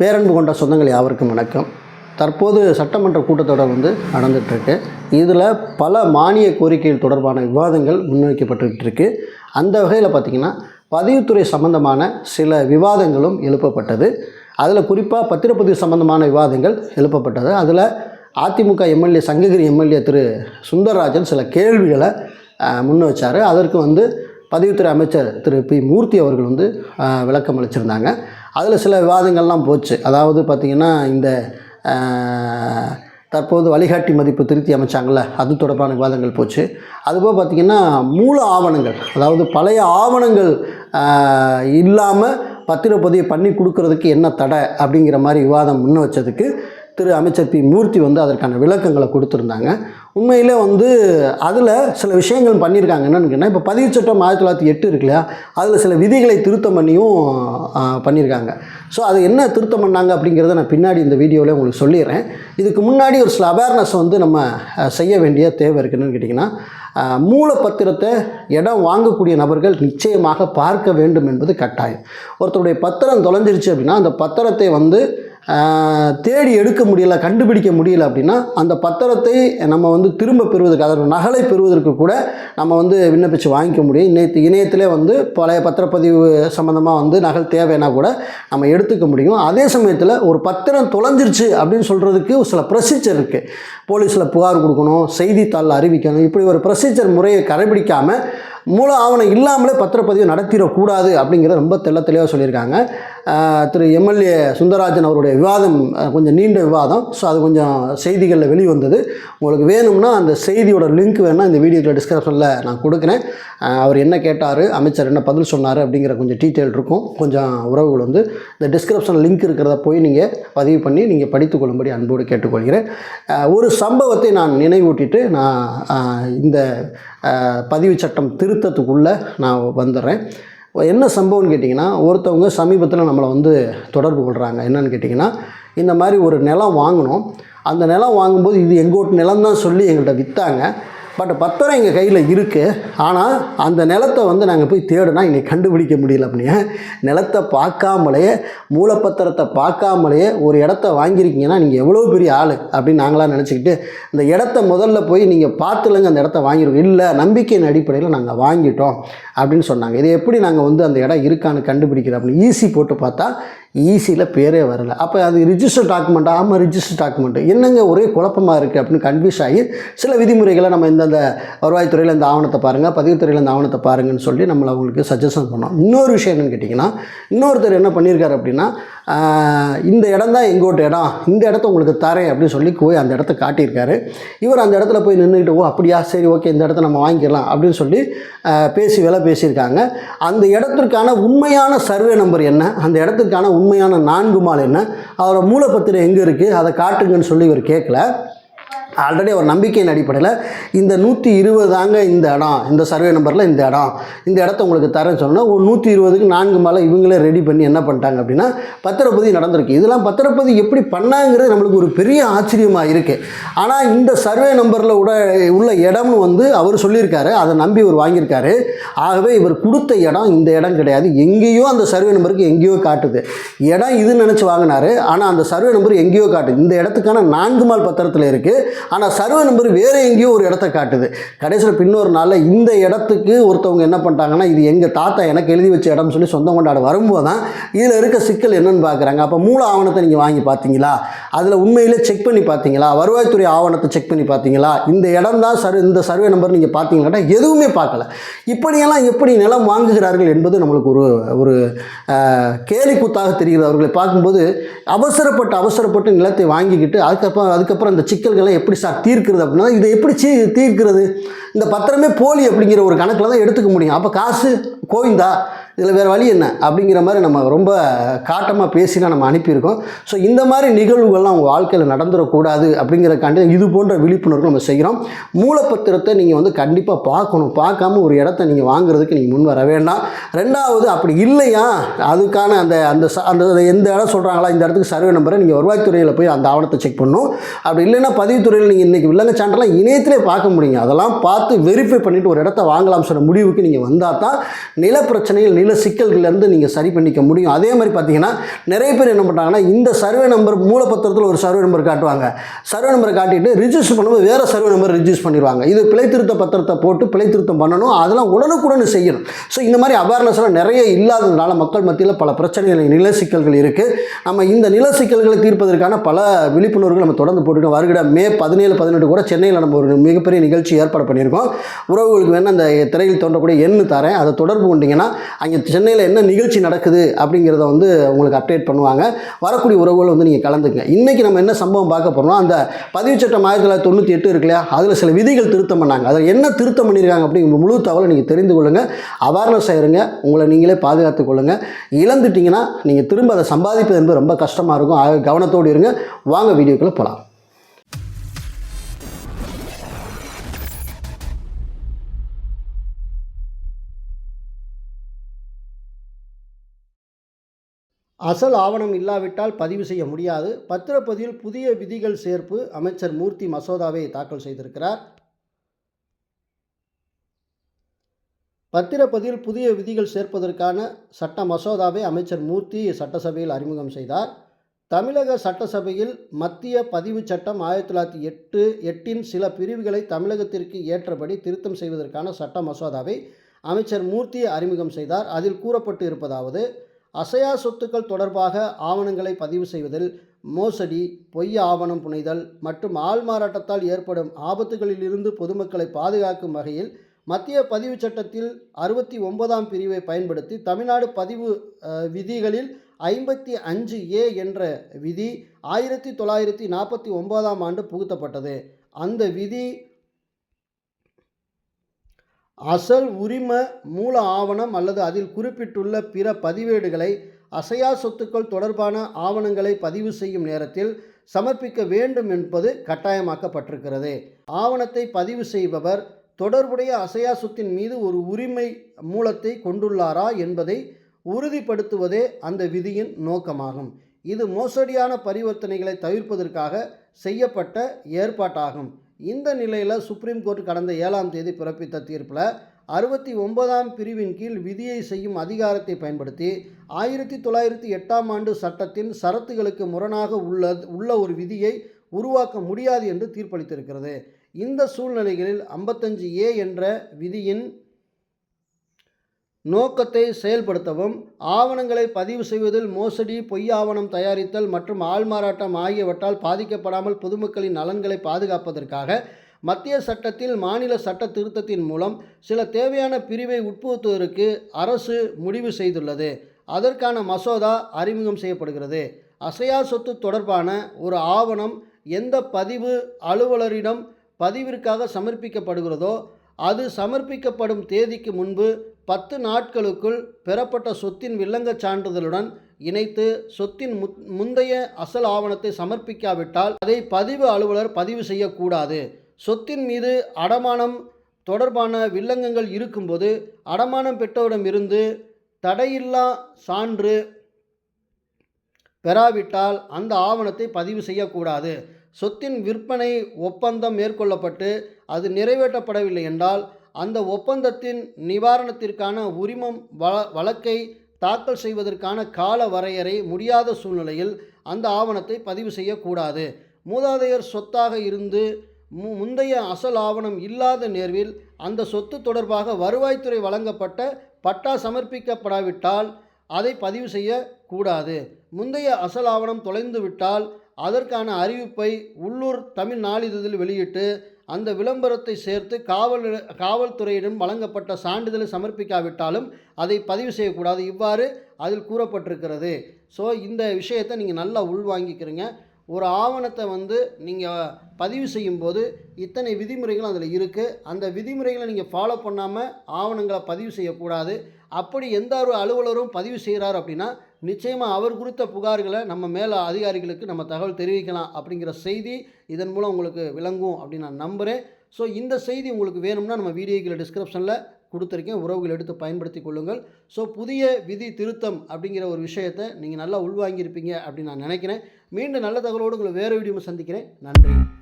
பேரன்பு கொண்ட சொந்தங்கள் யாவருக்கும் வணக்கம். தற்போது சட்டமன்ற கூட்டத்தொடர் வந்து நடந்துகிட்ருக்கு இதில் பல மானிய கோரிக்கைகள் தொடர்பான விவாதங்கள் முன்வைக்கப்பட்டுருக்கு. அந்த வகையில் பார்த்திங்கன்னா பதிவுத்துறை சம்பந்தமான சில விவாதங்களும் எழுப்பப்பட்டது. அதில் குறிப்பாக பத்திரப்பதிவு சம்பந்தமான விவாதங்கள் எழுப்பப்பட்டது. அதில் அதிமுக எம்எல்ஏ சங்ககிரி எம்எல்ஏ திரு சுந்தரராஜன் சில கேள்விகளை முன் வச்சார் அதற்கு வந்து பதிவுத்துறை அமைச்சர் திரு பி மூர்த்தி அவர்கள் வந்து விளக்கம் அளிச்சிருந்தாங்க. அதில் சில விவாதங்கள்லாம் போச்சு. அதாவது பார்த்திங்கன்னா இந்த தற்போது வழிகாட்டி மதிப்பு திருத்தி அமைச்சாங்கள்ல அது தொடர்பான விவாதங்கள் போச்சு. அதுபோக பார்த்திங்கன்னா மூல ஆவணங்கள் அதாவது பழைய ஆவணங்கள் இல்லாமல் பத்திரப்பதிவு பண்ணி கொடுக்கறதுக்கு என்ன தடை அப்படிங்கிற மாதிரி விவாதம் முன்ன வச்சதுக்கு திரு அமைச்சர் பி மூர்த்தி வந்து அதற்கான விளக்கங்களை கொடுத்துருந்தாங்க. உண்மையிலே வந்து அதில் சில விஷயங்கள் பண்ணியிருக்காங்க என்னென்னு கேட்டால் இப்போ பதிவு சட்டம் ஆயிரத்தி தொள்ளாயிரத்தி எட்டு இருக்கு இல்லையா? அதில் சில விதிகளை திருத்தம் பண்ணியும் பண்ணியிருக்காங்க ஸோ அது என்ன திருத்தம் பண்ணாங்க அப்படிங்கிறத நான் பின்னாடி இந்த வீடியோவில் உங்களுக்கு சொல்லிடுறேன். இதுக்கு முன்னாடி ஒரு சில அவேர்னஸ் வந்து நம்ம செய்ய வேண்டிய தேவை இருக்குன்னு கேட்டிங்கன்னா மூலப்பத்திரத்தை இடம் வாங்கக்கூடிய நபர்கள் நிச்சயமாக பார்க்க வேண்டும் என்பது கட்டாயம். ஒருத்தருடைய பத்திரம் தொலைஞ்சிருச்சு அப்படின்னா அந்த பத்திரத்தை வந்து தேடி எடுக்க முடியல கண்டுபிடிக்க முடியல அப்படின்னா அந்த பத்திரத்தை நம்ம வந்து திரும்ப பெறுவதற்கு அதோட நகலை பெறுவதற்கு கூட நம்ம வந்து விண்ணப்பித்து வாங்கிக்க முடியும். இணையத்து இணையத்திலே வந்து பழைய பத்திரப்பதிவு சம்மந்தமாக வந்து நகல் தேவைன்னா கூட நம்ம எடுத்துக்க முடியும். அதே சமயத்தில் ஒரு பத்திரம் தொலைஞ்சிருச்சு அப்படின்னு சொல்கிறதுக்கு ஒரு சில ப்ரொசீஜர் இருக்குது போலீஸில் புகார் கொடுக்கணும் செய்தித்தாளில் அறிவிக்கணும். இப்படி ஒரு ப்ரொசீஜர் முறையை கடைபிடிக்காமல் மூல ஆவணம் இல்லாமலே பத்திரப்பதிவு நடத்திடக்கூடாது அப்படிங்கிறத ரொம்ப தெள்ள தெளிவாக சொல்லியிருக்காங்க. திரு எம்எல்ஏ சுந்தரராஜன் அவருடைய விவாதம் கொஞ்சம் நீண்ட விவாதம். ஸோ அது கொஞ்சம் செய்திகளில் வெளிவந்தது. உங்களுக்கு வேணும்னா அந்த செய்தியோட லிங்க் வேணால் இந்த வீடியோவில் டிஸ்கிரிப்ஷனில் நான் கொடுக்குறேன். அவர் என்ன கேட்டார் அமைச்சர் என்ன பதில் சொன்னார் அப்படிங்கிற கொஞ்சம் டீட்டெயில் இருக்கும். கொஞ்சம் உறவுகள் வந்து இந்த டிஸ்கிரிப்ஷன் லிங்க் இருக்கிறத போய் நீங்கள் பதிவு பண்ணி நீங்கள் படித்துக்கொள்ளும்படி அன்போடு கேட்டுக்கொள்கிறேன். ஒரு சம்பவத்தை நான் நினைவூட்டிட்டு நான் இந்த பதிவு சட்டம் திருத்தத்துக்குள்ளே நான் வந்துடுறேன் என்ன சம்பவம்னு கேட்டிங்கன்னா ஒருத்தவங்க சமீபத்தில் நம்மளை வந்து தொடர்பு கொள்கிறாங்க என்னன்னு கேட்டிங்கன்னா இந்த மாதிரி ஒரு நிலம் வாங்கினோம். அந்த நிலம் வாங்கும்போது இது எங்கோட்டு நிலம் தான் சொல்லி எங்கள்கிட்ட விற்றாங்க பட் பத்திரம் எங்கள் கையில் இருக்குது ஆனால் அந்த நிலத்தை வந்து நாங்கள் போய் தேடினா இன்றைக்கி கண்டுபிடிக்க முடியல அப்படிங்க நிலத்தை பார்க்காமலேயே மூலப்பத்திரத்தை பார்க்காமலேயே ஒரு இடத்த வாங்கியிருக்கீங்கன்னா நீங்கள் எவ்வளோ பெரிய ஆள் அப்படின்னு நாங்களாம் நினச்சிக்கிட்டு இந்த இடத்த முதல்ல போய் நீங்கள் பார்த்துலங்க அந்த இடத்த வாங்கிடுவோம் இல்லை நம்பிக்கையின் அடிப்படையில் நாங்கள் வாங்கிட்டோம் அப்படின்னு சொன்னாங்க. இது எப்படி நாங்கள் வந்து அந்த இடம் இருக்கான்னு கண்டுபிடிக்கிறோம் அப்படின்னு ஈஸி போட்டு பார்த்தா ஈஸியில் பேரே வரல. அப்போ அது ரிஜிஸ்டர் டாக்குமெண்ட் ஆமாம் ரிஜிஸ்டர் டாக்குமெண்ட் என்னங்க ஒரே குழப்பமாக இருக்குது அப்படின்னு கன்ஃபியூஸ் ஆகி சில விதிமுறைகளை நம்ம இந்தந்த வருவாய்த்துறையில் இந்த ஆவணத்தை பாருங்கள் பதிவுத்துறையில் இந்த ஆவணத்தை பாருங்கன்னு சொல்லி நம்மளை அவங்களுக்கு சஜஷன் பண்ணோம். இன்னொரு விஷயம் என்னன்னு கேட்டிங்கன்னா இன்னொருத்தர் என்ன பண்ணியிருக்காரு அப்படின்னா இந்த இடம் தான் எங்கோட்ட இடம் இந்த இடத்த உங்களுக்கு தரேன் அப்படின்னு சொல்லி போய் அந்த இடத்த காட்டியிருக்காரு. இவர் அந்த இடத்துல போய் நின்றுக்கிட்டு ஓ அப்படியா? சரி ஓகே இந்த இடத்த நம்ம வாங்கிக்கலாம் அப்படின்னு சொல்லி பேசி வில பேசியிருக்காங்க. அந்த இடத்திற்கான உண்மையான சர்வே நம்பர் என்ன? அந்த இடத்துக்கான உண்மையான நான்கு மால் என்ன? அவரோட மூலப்பத்திரம் எங்கே இருக்குது அதை காட்டுங்கன்னு சொல்லி இவர் கேட்கல ஆல்ரெடி ஒரு நம்பிக்கையின் அடிப்படையில் இந்த நூற்றி இருபது தாங்க இந்த இடம் இந்த சர்வே நம்பரில் இந்த இடம். இந்த இடத்த உங்களுக்கு தரேன்னு சொன்னால் ஒரு நூற்றி இருபதுக்கு நான்கு மேலே இவங்களே ரெடி பண்ணி என்ன பண்ணிட்டாங்க அப்படின்னா பத்திரப்பதிவு நடந்திருக்கு. இதெல்லாம் பத்திரப்பதிவு எப்படி பண்ணாங்கிறது நம்மளுக்கு ஒரு பெரிய ஆச்சரியமாக இருக்குது ஆனால் இந்த சர்வே நம்பரில் உட உள்ள இடம்னு வந்து அவர் சொல்லியிருக்காரு. அதை நம்பி இவர் வாங்கியிருக்காரு. ஆகவே இவர் கொடுத்த இடம் இந்த இடம் கிடையாது. எங்கேயோ அந்த சர்வே நம்பருக்கு எங்கேயோ காட்டுது. இடம் இது நினச்சி வாங்கினாரு. ஆனால் அந்த சர்வே நம்பர் எங்கேயோ காட்டுது. இந்த இடத்துக்கான நான்கு மால் பத்திரத்தில் இருக்குது ஆனால் சர்வே நம்பர் வேறு எங்கேயோ ஒரு இடத்த காட்டுது. கடைசியில் பின்னொரு நாளில் இந்த இடத்துக்கு ஒருத்தவங்க என்ன பண்ணிட்டாங்கன்னா இது எங்கள் தாத்தா எனக்கு எழுதி வச்ச இடம்னு சொல்லி சொந்தம் கொண்டாட வரும்போது தான் இதில் இருக்க சிக்கல் என்னென்னு பார்க்குறாங்க அப்போ மூல ஆவணத்தை நீங்கள் வாங்கி பார்த்தீங்களா? அதில் உண்மையிலே செக் பண்ணி பார்த்தீங்களா? வருவாய்த்துறை ஆவணத்தை செக் பண்ணி பார்த்தீங்களா? இந்த இடம் தான் சர்வே இந்த சர்வே நம்பர் நீங்கள் பார்த்தீங்கன்னா எதுவுமே பார்க்கல. இப்படியெல்லாம் எப்படி நிலம் வாங்குகிறார்கள் என்பது நம்மளுக்கு ஒரு ஒரு ஆஹ், கேலிக்கூத்தாக தெரிகிறது. அவர்களை பார்க்கும்போது அவசரப்பட்டு அவசரப்பட்டு நிலத்தை வாங்கிக்கிட்டு அதுக்கப்புறம் அதுக்கப்புறம் அந்த சிக்கல்களை எப்படி சார் தீர்க்கிறது அப்படின்னா இதை எப்படி சீ தீர்க்கிறது? இந்த பத்திரமே போலி அப்படிங்கிற ஒரு கணக்கில் தான் எடுத்துக்க முடியும். அப்போ காசு கோவிந்தா இதில் வேறு வழி என்ன அப்படிங்கிற மாதிரி நம்ம ரொம்ப காட்டமாக பேசினா நம்ம அனுப்பியிருக்கோம். ஸோ இந்த மாதிரி நிகழ்வுகள்லாம் உங்கள் வாழ்க்கையில் நடந்துடக்கூடாது அப்படிங்கிறக்காண்டி இது போன்ற விழிப்புணர்வு நம்ம செய்கிறோம். மூலப்பத்திரத்தை நீங்கள் வந்து கண்டிப்பாக பார்க்கணும். பார்க்காம ஒரு இடத்த நீங்கள் வாங்குறதுக்கு நீங்கள் முன் வர வேண்டாம். ரெண்டாவது அப்படி இல்லையா? அதுக்கான அந்த அந்த ச- அந்த எந்த இடம் சொல்கிறாங்களா? இந்த இடத்துக்கு சர்வே நம்பரை நீங்கள் வருவாய்த்துறையில் போய் அந்த ஆவணத்தை செக் பண்ணணும். அப்படி இல்லைன்னா பதிவுத்துறையில் நீங்கள் இன்றைக்கி வில்லங்க சான்றெல்லாம் இணையத்திலே பார்க்க முடியுங்க. அதெல்லாம் பார்த்து வெரிஃபை பண்ணிவிட்டு ஒரு இடத்த வாங்கலாம் சொன்ன முடிவுக்கு நீங்கள் வந்தால் தான் நில பிரச்சனைகள் நில நில சிக்கல்கள்லேருந்து நீங்கள் சரி பண்ணிக்க முடியும். அதே மாதிரி பார்த்தீங்கன்னா நிறைய பேர் என்ன பண்ணுறாங்கன்னா இந்த சர்வே நம்பர் மூலப்பத்திரத்தில் ஒரு சர்வே நம்பர் காட்டுவாங்க. சர்வே நம்பரை காட்டிட்டு ரிஜிஸ்டர் பண்ணும்போது வேறு சர்வே நம்பர் ரிஜிஸ்டர் பண்ணிடுவாங்க. இது பிழைத்திருத்த பத்திரத்தை போட்டு பிழைத்திருத்தம் பண்ணணும். அதெல்லாம் உடனுக்குடன் செய்யணும். ஸோ இந்த மாதிரி அவேர்னஸ்லாம் நிறைய இல்லாததுனால மக்கள் மத்தியில் பல பிரச்சனைகள் நில சிக்கல்கள் இருக்குது நம்ம இந்த நில சிக்கல்களை தீர்ப்பதற்கான பல விழிப்புணர்வுகள் நம்ம தொடர்ந்து போட்டுருக்கோம் வருகிற மே பதினேழு பதினெட்டு கூட சென்னையில் நம்ம ஒரு மிகப்பெரிய நிகழ்ச்சி ஏற்பாடு பண்ணியிருக்கோம். உறவுகளுக்கு வேணால் அந்த திரையில் தோன்றக்கூடிய எண்ணு தரேன். அதை தொடர்பு கொண்டீங்கன்னா அங்கே சென்னையில் என்ன நிகழ்ச்சி நடக்குது அப்படிங்கிறத வந்து உங்களுக்கு அப்டேட் பண்ணுவாங்க. வரக்கூடிய உறவுகள் வந்து நீங்கள் கலந்துக்குங்க. இன்றைக்கி நம்ம என்ன சம்பவம் பார்க்க போகிறோம் அந்த பதிவு சட்டம் ஆயிரத்தி தொள்ளாயிரத்தி தொண்ணூற்றி எட்டு இருக்கு இல்லையா? அதில் சில விதிகள் திருத்தம் பண்ணாங்க. அதில் என்ன திருத்தம் பண்ணியிருக்காங்க அப்படிங்கிற முழு தகவலை நீங்கள் தெரிந்து கொள்ளுங்கள் அவேர்னஸ் ஆயிருங்க உங்களை நீங்களே பாதுகாத்துக் கொள்ளுங்கள் இழந்துட்டீங்கன்னா நீங்கள் திரும்ப அதை சம்பாதிப்பது என்பது ரொம்ப கஷ்டமாக இருக்கும். கவனத்தோடு இருங்க. வாங்க வீடியோக்குள்ளே போகலாம் அசல் ஆவணம் இல்லாவிட்டால் பதிவு செய்ய முடியாது. பத்திரப்பதிவில் புதிய விதிகள் சேர்ப்பு அமைச்சர் மூர்த்தி மசோதாவை தாக்கல் செய்திருக்கிறார். பத்திரப்பதிவில் புதிய விதிகள் சேர்ப்பதற்கான சட்ட மசோதாவை அமைச்சர் மூர்த்தி சட்டசபையில் அறிமுகம் செய்தார். தமிழக சட்டசபையில் மத்திய பதிவு சட்டம் ஆயிரத்தி தொள்ளாயிரத்தி எட்டு எட்டின் சில பிரிவுகளை தமிழகத்திற்கு ஏற்றபடி திருத்தம் செய்வதற்கான சட்ட மசோதாவை அமைச்சர் மூர்த்தி அறிமுகம் செய்தார். அதில் கூறப்பட்டு இருப்பதாவது அசையா சொத்துக்கள் தொடர்பாக ஆவணங்களை பதிவு செய்வதில் மோசடி பொய் ஆவணம் புனைதல் மற்றும் ஆள்மாறாட்டத்தால் ஏற்படும் ஆபத்துகளிலிருந்து பொதுமக்களை பாதுகாக்கும் வகையில் மத்திய பதிவு சட்டத்தில் அறுபத்தி ஒன்பதாம் பிரிவை பயன்படுத்தி தமிழ்நாடு பதிவு விதிகளில் ஐம்பத்தி அஞ்சு ஏ என்ற விதி ஆயிரத்தி தொள்ளாயிரத்தி நாற்பத்தி ஒன்பதாம் ஆண்டு புகுத்தப்பட்டது. அந்த விதி அசல் உரிம மூல ஆவணம் அல்லது அதில் குறிப்பிட்டுள்ள பிற பதிவேடுகளை அசையா சொத்துக்கள் தொடர்பான ஆவணங்களை பதிவு செய்யும் நேரத்தில் சமர்ப்பிக்க வேண்டும் என்பது கட்டாயமாக்கப்பட்டிருக்கிறது. ஆவணத்தை பதிவு செய்பவர் தொடர்புடைய அசையா சொத்தின் மீது ஒரு உரிமை மூலத்தை கொண்டுள்ளாரா என்பதை உறுதிப்படுத்துவதே அந்த விதியின் நோக்கமாகும். இது மோசடியான பரிவர்த்தனைகளை தவிர்ப்பதற்காக செய்யப்பட்ட ஏற்பாட்டாகும். இந்த நிலையில் சுப்ரீம் கோர்ட் கடந்த ஏழாம் தேதி பிறப்பித்த தீர்ப்பில் அறுபத்தி ஒன்பதாம் பிரிவின் கீழ் விதியை செய்யும் அதிகாரத்தை பயன்படுத்தி ஆயிரத்தி தொள்ளாயிரத்தி எட்டாம் ஆண்டு சட்டத்தின் சரத்துகளுக்கு முரணாக உள்ள உள்ள ஒரு விதியை உருவாக்க முடியாது என்று தீர்ப்பளித்திருக்கிறது. இந்த சூழ்நிலைகளில் ஐம்பத்தஞ்சு ஏ என்ற விதியின் நோக்கத்தை செயல்படுத்தவும் ஆவணங்களை பதிவு செய்வதில் மோசடி பொய் ஆவணம் தயாரித்தல் மற்றும் ஆள்மாறாட்டம் ஆகியவற்றால் பாதிக்கப்படாமல் பொதுமக்களின் நலன்களை பாதுகாப்பதற்காக மத்திய சட்டத்தில் மாநில சட்ட திருத்தத்தின் மூலம் சில தேவையான பிரிவை உட்புகுத்துவதற்கு அரசு முடிவு செய்துள்ளது. அதற்கான மசோதா அறிமுகம் செய்யப்படுகிறது. அசையா சொத்து தொடர்பான ஒரு ஆவணம் எந்த பதிவு அலுவலரிடம் பதிவிற்காக சமர்ப்பிக்கப்படுகிறதோ அது சமர்ப்பிக்கப்படும் தேதிக்கு முன்பு பத்து நாட்களுக்குள் பெறப்பட்ட சொத்தின் வில்லங்கச் சான்றிதழுடன் இணைத்து சொத்தின் முத் முந்தைய அசல் ஆவணத்தை சமர்ப்பிக்காவிட்டால் அதை பதிவு அலுவலர் பதிவு செய்யக்கூடாது. சொத்தின் மீது அடமானம் தொடர்பான வில்லங்கங்கள் இருக்கும்போது அடமானம் பெற்றவரிடமிருந்து தடையில்லா சான்று பெறாவிட்டால் அந்த ஆவணத்தை பதிவு செய்யக்கூடாது. சொத்தின் விற்பனை ஒப்பந்தம் மேற்கொள்ளப்பட்டு அது நிறைவேற்றப்படவில்லை என்றால் அந்த ஒப்பந்தத்தின் நிவாரணத்திற்கான உரிமம் வ வழக்கை தாக்கல் செய்வதற்கான கால வரையறை முடியாத சூழ்நிலையில் அந்த ஆவணத்தை பதிவு செய்யக்கூடாது. மூதாதையர் சொத்தாக இருந்து மு முந்தைய அசல் ஆவணம் இல்லாத நேர்வில் அந்த சொத்து தொடர்பாக வருவாய்த்துறை வழங்கப்பட்ட பட்டா சமர்ப்பிக்கப்படாவிட்டால் அதை பதிவு செய்யக்கூடாது. முந்தைய அசல் ஆவணம் தொலைந்துவிட்டால் அதற்கான அறிவிப்பை உள்ளூர் தமிழ் நாளிதழில் வெளியிட்டு அந்த விளம்பரத்தை சேர்த்து காவல் காவல்துறையிடம் வழங்கப்பட்ட சான்றிதழை சமர்ப்பிக்காவிட்டாலும் அதை பதிவு செய்யக்கூடாது. இவ்வாறு அதில் கூறப்பட்டிருக்கிறது. ஸோ இந்த விஷயத்தை நீங்கள் நல்லா உள்வாங்கிக்கிறீங்க. ஒரு ஆவணத்தை வந்து நீங்கள் பதிவு செய்யும்போது இத்தனை விதிமுறைகள் அதில் இருக்குது அந்த விதிமுறைகளை நீங்கள் ஃபாலோ பண்ணாமல் ஆவணங்களை பதிவு செய்யக்கூடாது. அப்படி எந்த ஒரு அலுவலரும் பதிவு செய்கிறார் அப்படின்னா நிச்சயமாக அவர் குறித்த புகார்களை நம்ம மேலே அதிகாரிகளுக்கு நம்ம தகவல் தெரிவிக்கலாம் அப்படிங்கிற செய்தி இதன் மூலம் உங்களுக்கு விளங்கும் அப்படின்னு நான் நம்புகிறேன் ஸோ இந்த செய்தி உங்களுக்கு வேணும்னா நம்ம வீடியோக்கில் டிஸ்கிரிப்ஷனில் கொடுத்துருக்கேன். உறவுகள் எடுத்து பயன்படுத்தி கொள்ளுங்கள். ஸோ புதிய விதி திருத்தம் அப்படிங்கிற ஒரு விஷயத்தை நீங்கள் நல்லா உள்வாங்கியிருப்பீங்க அப்படின்னு நான் நினைக்கிறேன். மீண்டும் நல்ல தகவலோடு உங்களை வேறு வீடியோ சந்திக்கிறேன். நன்றி.